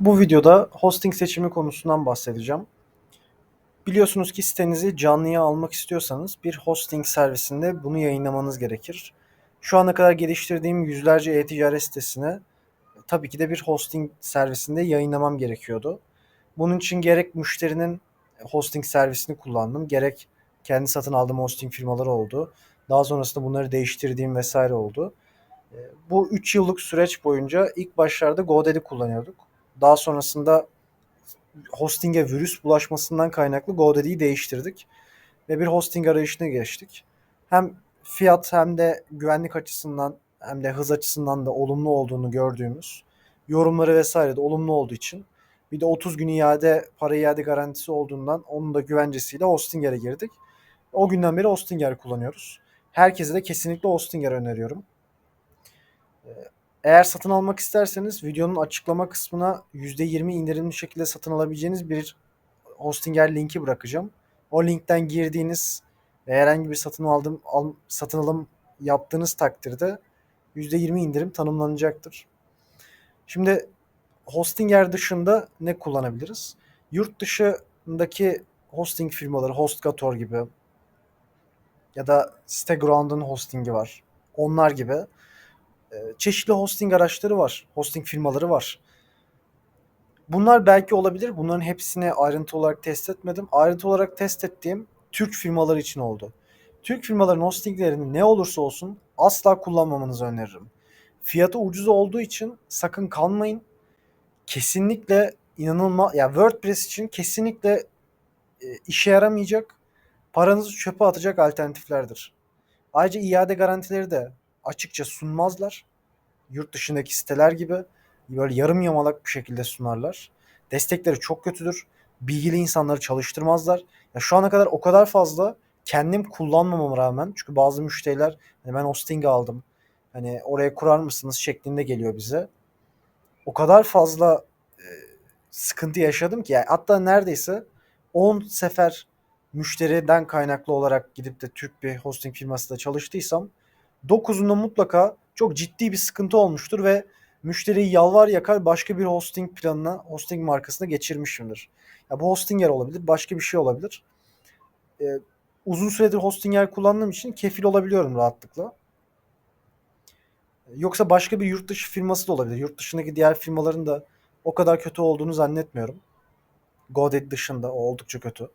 Bu videoda hosting seçimi konusundan bahsedeceğim. Biliyorsunuz ki sitenizi canlıya almak istiyorsanız bir hosting servisinde bunu yayınlamanız gerekir. Şu ana kadar geliştirdiğim yüzlerce e-ticaret sitesine tabii ki de bir hosting servisinde yayınlamam gerekiyordu. Bunun için gerek müşterinin hosting servisini kullandım, gerek kendi satın aldığım hosting firmaları oldu. Daha sonrasında bunları değiştirdiğim vesaire oldu. E, Bu 3 yıllık süreç boyunca ilk başlarda GoDaddy kullanıyorduk. Daha sonrasında hosting'e virüs bulaşmasından kaynaklı GoDaddy'yi değiştirdik ve bir hosting arayışına geçtik. Hem fiyat hem de güvenlik açısından hem de hız açısından da olumlu olduğunu gördüğümüz yorumları vesaire de olumlu olduğu için bir de 30 gün iade para iade garantisi olduğundan onun da güvencesiyle Hostinger'e girdik. O günden beri Hostinger kullanıyoruz. Herkese de kesinlikle Hostinger öneriyorum. Eğer satın almak isterseniz videonun açıklama kısmına %20 indirimli şekilde satın alabileceğiniz bir Hostinger linki bırakacağım. O linkten girdiğiniz ve herhangi bir satın aldım al, satın alım yaptığınız takdirde %20 indirim tanımlanacaktır. Şimdi Hostinger dışında ne kullanabiliriz? Yurt dışındaki hosting firmaları HostGator gibi ya da SiteGround'un hostingi var. Onlar gibi çeşitli hosting araçları var. Hosting firmaları var. Bunlar belki olabilir. Bunların hepsini ayrıntı olarak test etmedim. Ayrıntı olarak test ettiğim Türk firmaları için oldu. Türk firmaların hostinglerini ne olursa olsun asla kullanmamanızı öneririm. Fiyatı ucuz olduğu için sakın kalmayın. Kesinlikle inanılmaz ya WordPress için kesinlikle e, işe yaramayacak, paranızı çöpe atacak alternatiflerdir. Ayrıca iade garantileri de açıkça sunmazlar. Yurt dışındaki siteler gibi böyle yarım yamalak bir şekilde sunarlar. Destekleri çok kötüdür. Bilgili insanları çalıştırmazlar. Ya şu ana kadar o kadar fazla kendim kullanmamama rağmen çünkü bazı müşteriler hani ben hosting aldım. Hani oraya kurar mısınız şeklinde geliyor bize. O kadar fazla e, sıkıntı yaşadım ki yani hatta neredeyse 10 sefer müşteriden kaynaklı olarak gidip de Türk bir hosting firmasında çalıştıysam 9'unda mutlaka çok ciddi bir sıkıntı olmuştur ve müşteriyi yalvar yakar başka bir hosting planına, hosting markasına geçirmişimdir. Ya bu hostinger olabilir, başka bir şey olabilir. Ee, uzun süredir hostinger kullandığım için kefil olabiliyorum rahatlıkla. Yoksa başka bir yurt dışı firması da olabilir. Yurt dışındaki diğer firmaların da o kadar kötü olduğunu zannetmiyorum. GoDaddy dışında o oldukça kötü.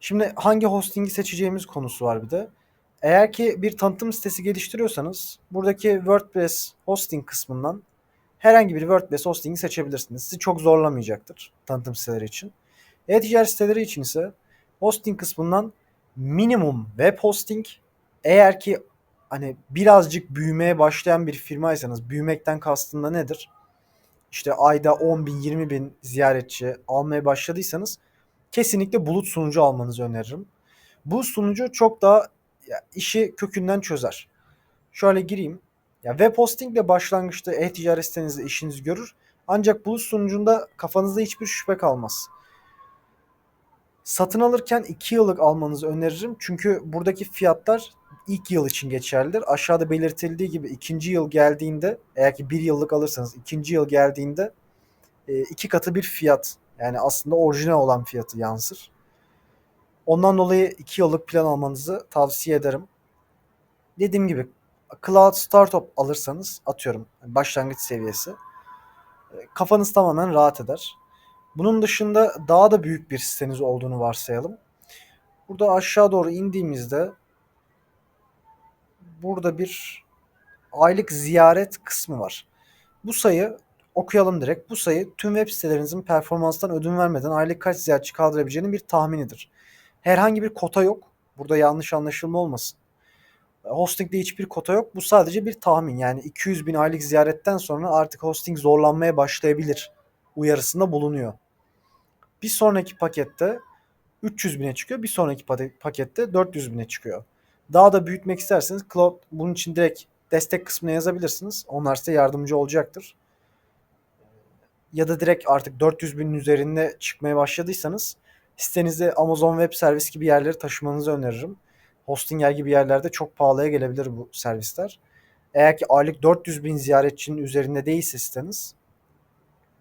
Şimdi hangi hostingi seçeceğimiz konusu var bir de. Eğer ki bir tanıtım sitesi geliştiriyorsanız buradaki WordPress hosting kısmından herhangi bir WordPress hostingi seçebilirsiniz. Sizi çok zorlamayacaktır tanıtım siteleri için. E-ticaret siteleri için ise hosting kısmından minimum web hosting eğer ki hani birazcık büyümeye başlayan bir firmaysanız büyümekten kastında nedir? İşte ayda 10 bin 20 bin ziyaretçi almaya başladıysanız kesinlikle bulut sunucu almanızı öneririm. Bu sunucu çok daha ya, işi kökünden çözer. Şöyle gireyim. Ya web hosting ile başlangıçta e-ticaret sitenizde işinizi görür. Ancak bulut sunucunda kafanızda hiçbir şüphe kalmaz. Satın alırken 2 yıllık almanızı öneririm. Çünkü buradaki fiyatlar ilk yıl için geçerlidir. Aşağıda belirtildiği gibi ikinci yıl geldiğinde eğer ki bir yıllık alırsanız ikinci yıl geldiğinde e, iki katı bir fiyat yani aslında orijinal olan fiyatı yansır. Ondan dolayı 2 yıllık plan almanızı tavsiye ederim. Dediğim gibi Cloud Startup alırsanız atıyorum başlangıç seviyesi e, kafanız tamamen rahat eder. Bunun dışında daha da büyük bir siteniz olduğunu varsayalım. Burada aşağı doğru indiğimizde burada bir aylık ziyaret kısmı var. Bu sayı okuyalım direkt. Bu sayı tüm web sitelerinizin performanstan ödün vermeden aylık kaç ziyaretçi kaldırabileceğinin bir tahminidir. Herhangi bir kota yok. Burada yanlış anlaşılma olmasın. Hosting'de hiçbir kota yok. Bu sadece bir tahmin. Yani 200 bin aylık ziyaretten sonra artık hosting zorlanmaya başlayabilir uyarısında bulunuyor. Bir sonraki pakette 300 bine çıkıyor. Bir sonraki pakette 400 bine çıkıyor. Daha da büyütmek isterseniz Cloud bunun için direkt destek kısmına yazabilirsiniz. Onlar size yardımcı olacaktır. Ya da direkt artık 400 binin üzerinde çıkmaya başladıysanız sitenizde Amazon Web Servis gibi yerleri taşımanızı öneririm. Hostinger gibi yerlerde çok pahalıya gelebilir bu servisler. Eğer ki aylık 400 bin ziyaretçinin üzerinde değilse siteniz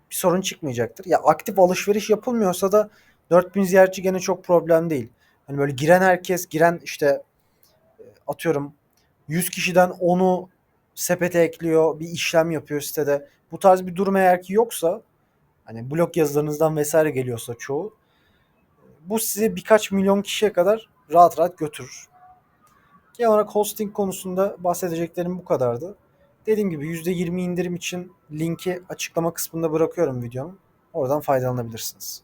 bir sorun çıkmayacaktır. Ya aktif alışveriş yapılmıyorsa da 4000 ziyaretçi gene çok problem değil. Hani böyle giren herkes, giren işte e, atıyorum 100 kişiden 10'u sepete ekliyor, bir işlem yapıyor sitede. Bu tarz bir durum eğer ki yoksa hani blog yazılarınızdan vesaire geliyorsa çoğu bu size birkaç milyon kişiye kadar rahat rahat götürür. Genel olarak hosting konusunda bahsedeceklerim bu kadardı. Dediğim gibi %20 indirim için linki açıklama kısmında bırakıyorum videonun. Oradan faydalanabilirsiniz.